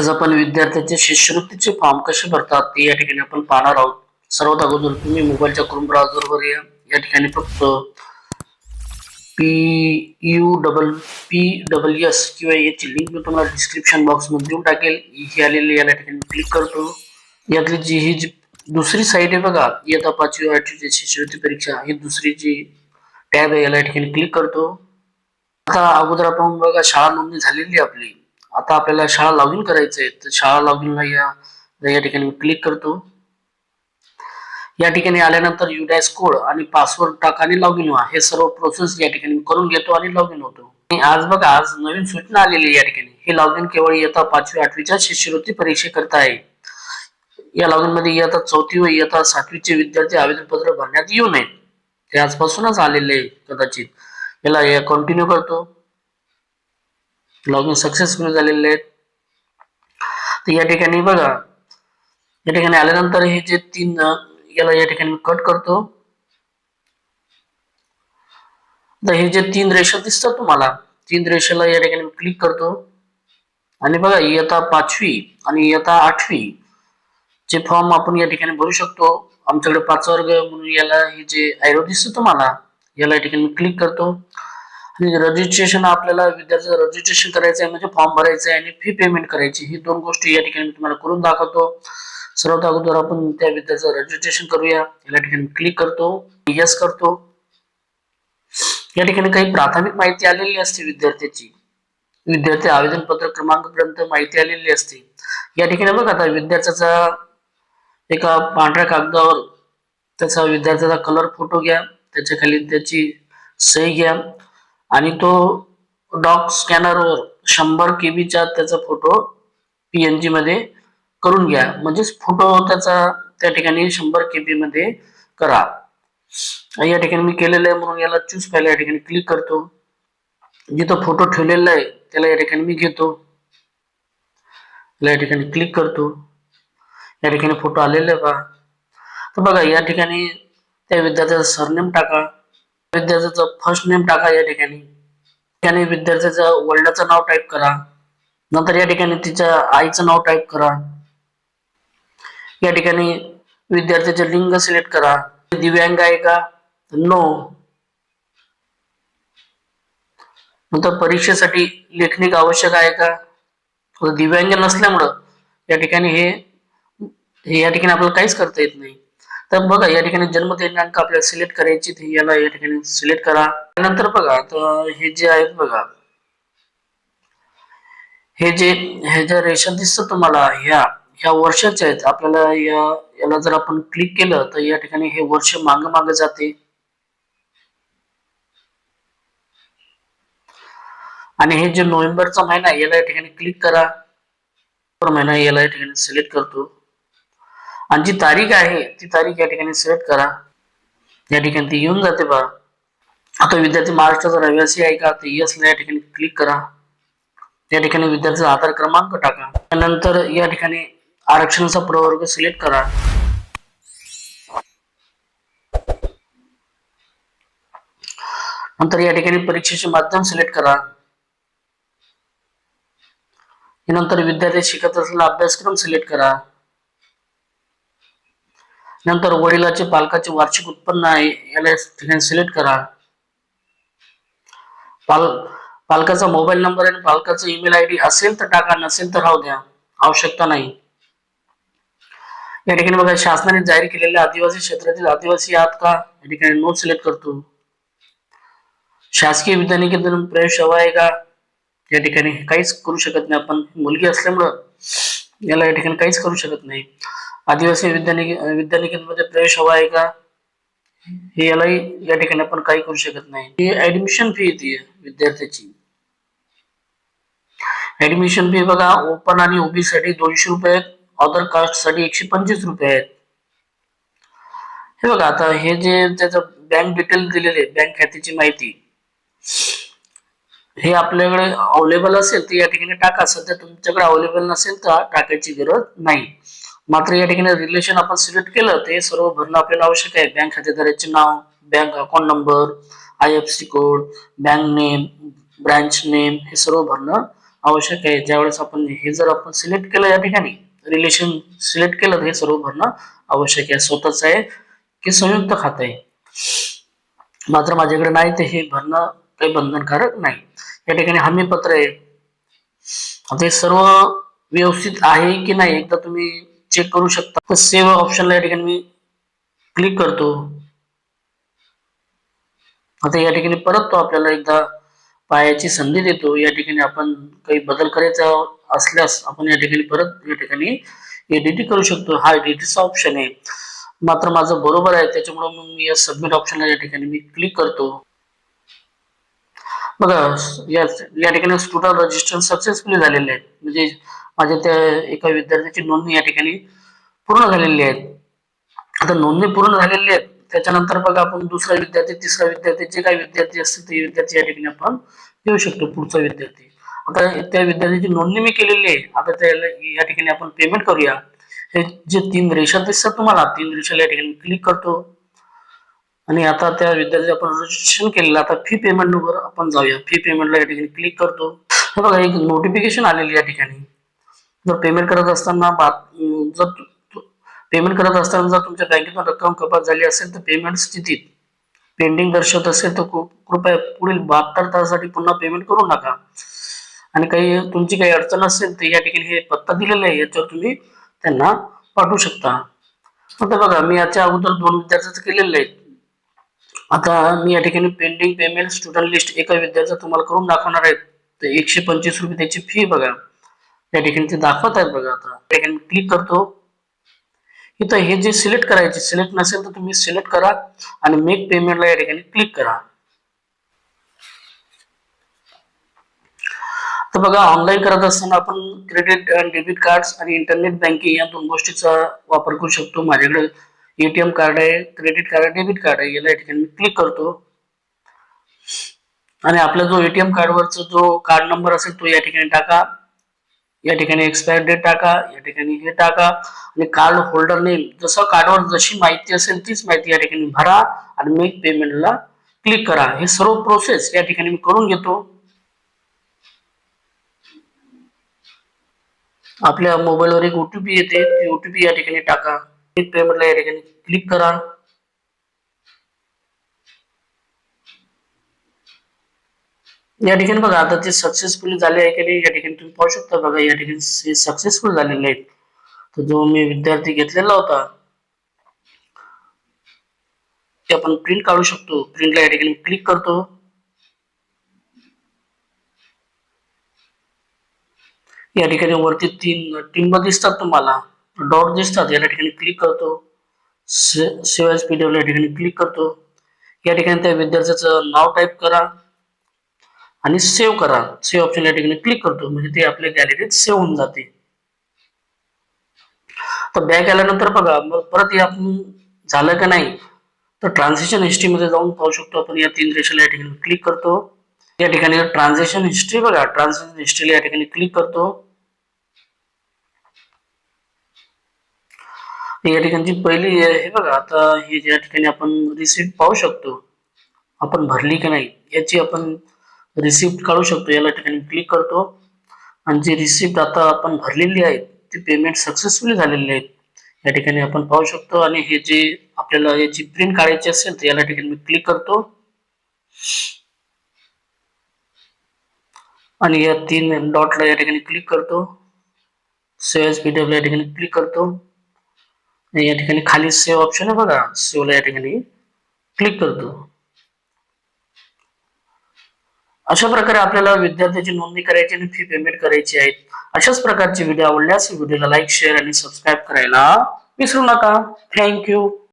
आज आपण विद्यार्थ्यांचे शिष्यवृत्तीचे फॉर्म कसे भरतात ते या ठिकाणी आपण पाहणार आहोत. सर्वात अगोदर तुम्ही मोबाईलच्या क्रोम ब्राउझरवर या. या ठिकाणी फक्त P U double P double S किंवा याची लिंक मी तुम्हाला डिस्क्रिप्शन बॉक्समध्ये देऊन टाकेल. ही आलेली या ठिकाणी क्लिक करतो. यातली जी ही जी दुसरी साईट आहे बघा इयत्ता पाचवी आठवीची शिष्यवृत्ती परीक्षा ही दुसरी जी टॅब आहे याला ठिकाणी क्लिक करतो. आता अगोदर आपण बघा शाळा नोंदणी झालेली आहे आपली. आता आपल्याला शाळा लॉग इन करायचं आहे तर शाळा लॉग इनला या या ठिकाणी मी क्लिक करतो. या ठिकाणी आल्यानंतर युडॅस कोड आणि पासवर्ड टाका आणि लॉग इन व्हा. हे सर्व प्रोसेस या ठिकाणी करून घेतो आणि लॉग इन होतो. आणि आज बघा आज नवीन सूचना आलेली आहे या ठिकाणी. हे लॉग इन केवळ इयत्ता पाचवी आठवीच्या शिष्यवृत्ती परीक्षेकरता आहे. या लॉग इनमध्ये इयत्ता चौथी व इयत्ता सातवीचे विद्यार्थी आवेदन पत्र भरण्यात येऊ नये. ते आजपासूनच आलेले आहे कदाचित. याला कंटिन्यू करतो. लॉगिन सक्सेसफुल झालेले आहेत. तर या ठिकाणी बघा. या ठिकाणी आल्यानंतर हे जे तीन याला या ठिकाणी कट करतो. तर हे जे तीन रेषा दिसतात तुम्हाला तीन रेषेला या ठिकाणी क्लिक करतो. आणि बघा इयत्ता पाचवी आणि इयत्ता आठवी चे फॉर्म आपण या ठिकाणी भरू शकतो आमच्याकडे पाच वर्ग म्हणून याला हे जे आयरो दिसतं तुम्हाला याला या ठिकाणी क्लिक करतो. रजिस्ट्रेशन आपल्याला विद्यार्थ्याचं रजिस्ट्रेशन करायचं आहे म्हणजे फॉर्म भरायचा आहे आणि फी पेमेंट करायची. ही दोन गोष्टी या ठिकाणी मी तुम्हाला करून दाखवतो. सर्वात अगोदर आपण त्या विद्यार्थ्याचं रजिस्ट्रेशन करूया. या ठिकाणी क्लिक करतो. यस करतो. या ठिकाणी काही प्राथमिक माहिती आलेली असते विद्यार्थ्याची. विद्यार्थी आवेदन पत्र क्रमांक पर्यंत माहिती आलेली असते. या ठिकाणी बघा आता विद्यार्थ्याचा एका पांढऱ्या कागदावर त्याचा विद्यार्थ्याचा कलर फोटो घ्या. त्याच्याखाली त्याची सही घ्या. आणि तो डॉक स्कॅनरवर शंभर केबीचा त्याचा फोटो पीएनजी मध्ये करून घ्या. म्हणजेच फोटो त्याचा त्या ठिकाणी शंभर केबी मध्ये करा. या ठिकाणी मी केलेलं आहे म्हणून याला चूज पहिला या ठिकाणी क्लिक करतो. जिथं फोटो ठेवलेला आहे त्याला या ठिकाणी मी घेतो. या ठिकाणी क्लिक करतो. या ठिकाणी फोटो आलेले आहे पहा तर बघा या ठिकाणी त्या विद्यार्थ्याचा सरनेम टाका. विद्यार्थ्याचं फर्स्ट नेम टाका या ठिकाणी. ठिकाणी विद्यार्थ्याचं वडिलाचं नाव टाईप करा. नंतर या ठिकाणी तिच्या आईचं नाव टाईप करा. या ठिकाणी विद्यार्थ्याचे लिंग सिलेक्ट करा. दिव्यांग आहे का? नो नंतर परीक्षेसाठी लेखनिक आवश्यक आहे का? दिव्यांग नसल्यामुळं या ठिकाणी हे हे या ठिकाणी आपल्याला काहीच करता येत नाही. तर बघा या ठिकाणी जन्म दिनांक आपल्याला सिलेक्ट करायची ते याला या ठिकाणी सिलेक्ट करा. नंतर बघा तर हे जे आहेत बघा हे जे हे ज्या रेशन दिसत तुम्हाला ह्या ह्या वर्षाच्या आहेत. आपल्याला या याला जर आपण क्लिक केलं तर या ठिकाणी हे वर्ष माग माग जाते. आणि हे जे नोव्हेंबरचा महिना याला या ठिकाणी क्लिक करा. महिना याला या ठिकाणी सिलेक्ट करतो. आणि जी तारीख आहे ती तारीख या ठिकाणी सिलेक्ट करा. या ठिकाणी ती येऊन जाते बा आता विद्यार्थी महाराष्ट्राचा रहिवासी आहे का? तर या ठिकाणी क्लिक करा. या ठिकाणी विद्यार्थ्याचा आधार क्रमांक टाका. त्यानंतर या ठिकाणी आरक्षणाचा प्रवर्ग सिलेक्ट करा. नंतर या ठिकाणी परीक्षेचे माध्यम सिलेक्ट करा. नंतर विद्यार्थी शिकत असलेला अभ्यासक्रम सिलेक्ट करा. नंतर वडिलाचे पालकाचे वार्षिक उत्पन्न आहे याला ठिकाणी सिलेक्ट करा. पाल पालकाचा मोबाईल नंबर आणि पालकाचा ईमेल आय डी असेल तर टाका नसेल तर राहू द्या. आवश्यकता नाही. या ठिकाणी बघा शासनाने जाहीर केलेल्या आदिवासी क्षेत्रातील आदिवासी आहात का? या ठिकाणी नोट सिलेक्ट करतो. शासकीय विद्यानिकेतन प्रवेश हवा आहे का? या ठिकाणी काहीच करू शकत नाही आपण. मुलगी असल्यामुळं याला या ठिकाणी काहीच करू शकत नाही. आदिवासी विद्यानिक विद्यानिकेतनमध्ये प्रवेश हवा आहे का? हे यालाही या ठिकाणी आपण काही करू शकत नाही. ही ऍडमिशन फी येते विद्यार्थ्याची. ऍडमिशन फी बघा ओपन आणि ओबी साठी दोनशे रुपये आहेत. अदर कास्टसाठी एकशे पंचवीस रुपये आहेत. हे बघा आता हे जे त्याचं बँक डिटेल दिलेले बँक खात्याची माहिती हे आपल्याकडे अवेलेबल असेल तर या ठिकाणी टाका. सध्या तुमच्याकडे अवेलेबल नसेल तर टाकायची गरज नाही. मात्र या ठिकाणी रिलेशन आपण सिलेक्ट केलं ते सर्व भरणं आपल्याला आवश्यक आहे. बँक खातेदाराचे नाव bank account number I F C code bank name branch name हे सर्व भरणं आवश्यक आहे. ज्यावेळेस आपण हे जर आपण सिलेक्ट केलं या ठिकाणी रिलेशन सिलेक्ट केलं तर हे सर्व भरणं आवश्यक आहे. स्वतःच आहे की संयुक्त खातं आहे? मात्र माझ्याकडे नाही ते हे भरणं काही बंधनकारक नाही. या ठिकाणी हमी पत्र आहे. आता हे सर्व व्यवस्थित आहे की नाही एकदा तुम्ही चेक करू शकता. तर सेव्ह ऑप्शनला या ठिकाणी मी क्लिक करतो. आता या ठिकाणी परत तो आपल्याला एकदा पायाची संधी देतो. या ठिकाणी आपण काही बदल करायचा असल्यास आपण या ठिकाणी परत या ठिकाणी एडिटिंग करू शकतो. हा एडिटिंगचा ऑप्शन आहे. मात्र माझं बरोबर आहे. त्याच्यामुळे मग मी या सबमिट ऑप्शनला या ठिकाणी मी क्लिक करतो. बघा या ठिकाणी स्टुडंट रजिस्ट्रेशन सक्सेसफुली झालेले आहेत. म्हणजे माझ्या त्या एका विद्यार्थ्याची नोंदणी या ठिकाणी पूर्ण झालेली आहे. आता नोंदणी पूर्ण झालेली आहे त्याच्यानंतर बघा आपण दुसरा विद्यार्थी तिसरा विद्यार्थी जे काही विद्यार्थी असतील ते विद्यार्थी या ठिकाणी आपण घेऊ शकतो पुढचा विद्यार्थी. आता त्या विद्यार्थ्याची नोंदणी मी केलेली आहे. आता त्याला या ठिकाणी आपण पेमेंट करूया. हे जे तीन रेषा दिसतात तुम्हाला तीन रेषाला या ठिकाणी क्लिक करतो. आणि आता त्या विद्यार्थी आपण रजिस्ट्रेशन केलेलं आता फी पेमेंट वर आपण जाऊया. फी पेमेंटला या ठिकाणी क्लिक करतो. हे बघा एक नोटिफिकेशन आलेली या ठिकाणी. जर पेमेंट करत असताना जर पेमेंट करत असताना जर तुमच्या बँकेतून रक्कम कपात झाली असेल तर पेमेंट स्थितीत पेंडिंग दर्शवत असेल तर कृपया पुढील बहात्तर तासासाठी पुन्हा पेमेंट करू नका. आणि काही तुमची काही अडचण असेल तर या ठिकाणी हे पत्ता दिलेला आहे याच्यावर तुम्ही त्यांना पाठवू शकता. आता बघा मी याच्या अगोदर दोन विद्यार्थ्याचं केलेलं आहे. आता मी या ठिकाणी पेंडिंग पेमेंट स्टुडंट लिस्ट एका विद्यार्थ्याचं तुम्हाला करून दाखवणार आहे. तर एकशे पंचवीस रुपये त्याची फी बघा. या ठिकाणी ते दाखवत आहेत बघा आता. या ठिकाणी क्लिक करतो. इथं हे जे सिलेक्ट करायचे सिलेक्ट नसेल तर तुम्ही सिलेक्ट करा आणि मेक पेमेंटला या ठिकाणी क्लिक करा. तर बघा ऑनलाईन करत असताना आपण क्रेडिट डेबिट कार्ड आणि इंटरनेट बँकिंग या दोन गोष्टीचा वापर करू शकतो. माझ्याकडे एटीएम कार्ड आहे क्रेडिट कार्ड आहे डेबिट कार्ड आहे. याला या ठिकाणी मी क्लिक करतो. आणि आपला जो एटीएम कार्डवरचा जो कार्ड नंबर असेल तो या ठिकाणी टाका. या ठिकाणी एक्सपायर डेट टाका या ठिकाणी हे टाका. आणि कार्ड होल्डर नेम जसं कार्डवर जशी माहिती असेल तीच माहिती या ठिकाणी भरा आणि मेक पेमेंटला क्लिक करा. हे सर्व प्रोसेस या ठिकाणी मी करून घेतो. आपल्या मोबाईलवर एक ओटीपी येते. ती ओटीपी या ठिकाणी टाका. मेक पेमेंटला या ठिकाणी क्लिक करा. या ठिकाणी बघा आता ते सक्सेसफुल झाले आहे की नाही या ठिकाणी तुम्ही पाहू शकता बघा या ठिकाणी सक्सेसफुल झालेले आहेत. तर जो मी विद्यार्थी घेतलेला होता ते आपण प्रिंट काढू शकतो. प्रिंटला या ठिकाणी क्लिक करतो. या ठिकाणी वरती तीन टिंब दिसतात तुम्हाला. डॉट दिसतात या ठिकाणी क्लिक करतो. सेव्ह एस पीडीएफ या ठिकाणी क्लिक करतो. या ठिकाणी त्या विद्यार्थ्याचं नाव टाईप करा. आणि सेव्ह करा. सेव्ह ऑप्शन या ठिकाणी क्लिक करतो म्हणजे ते आपल्या गॅलरीत सेव्ह होऊन जाते. तर बॅक आल्यानंतर बघा मग परत हे आपण झालं का नाही तर ट्रान्झॅक्शन हिस्ट्री मध्ये जाऊन पाहू शकतो आपण. या तीन रेषेला या ठिकाणी क्लिक करतो. या ठिकाणी ट्रान्झॅक्शन हिस्ट्री बघा. ट्रान्झॅक्शन हिस्ट्रीला या ठिकाणी क्लिक करतो. या ठिकाणची पहिली हे बघा. आता हे या ठिकाणी आपण रिसिप्ट पाहू शकतो आपण भरली की नाही याची आपण रिसिप्ट काढू शकतो. याला ठिकाणी क्लिक करतो. आणि जी रिसिप्ट आता आपण भरलेली आहे ती पेमेंट सक्सेसफुली झालेली आहे. या ठिकाणी आपण पाहू शकतो. आणि हे जे आपल्याला याची प्रिंट काढायची असेल तर याला ठिकाणी मी क्लिक करतो. आणि या तीन डॉटला या ठिकाणी क्लिक करतो. सेव्ह पीडब्ल्यू या ठिकाणी क्लिक करतो. आणि या ठिकाणी खाली सेव्ह ऑप्शन आहे बघा. सेव्हला या ठिकाणी क्लिक करतो. अशा प्रकारे आपल्याला विद्यार्थ्याची नोंदणी करायची आणि फी पेमेंट करायची आहे अशाच प्रकारचे व्हिडिओ आवडल्यास व्हिडिओला लाईक शेअर आणि सबस्क्राईब करायला विसरू नका. थँक्यू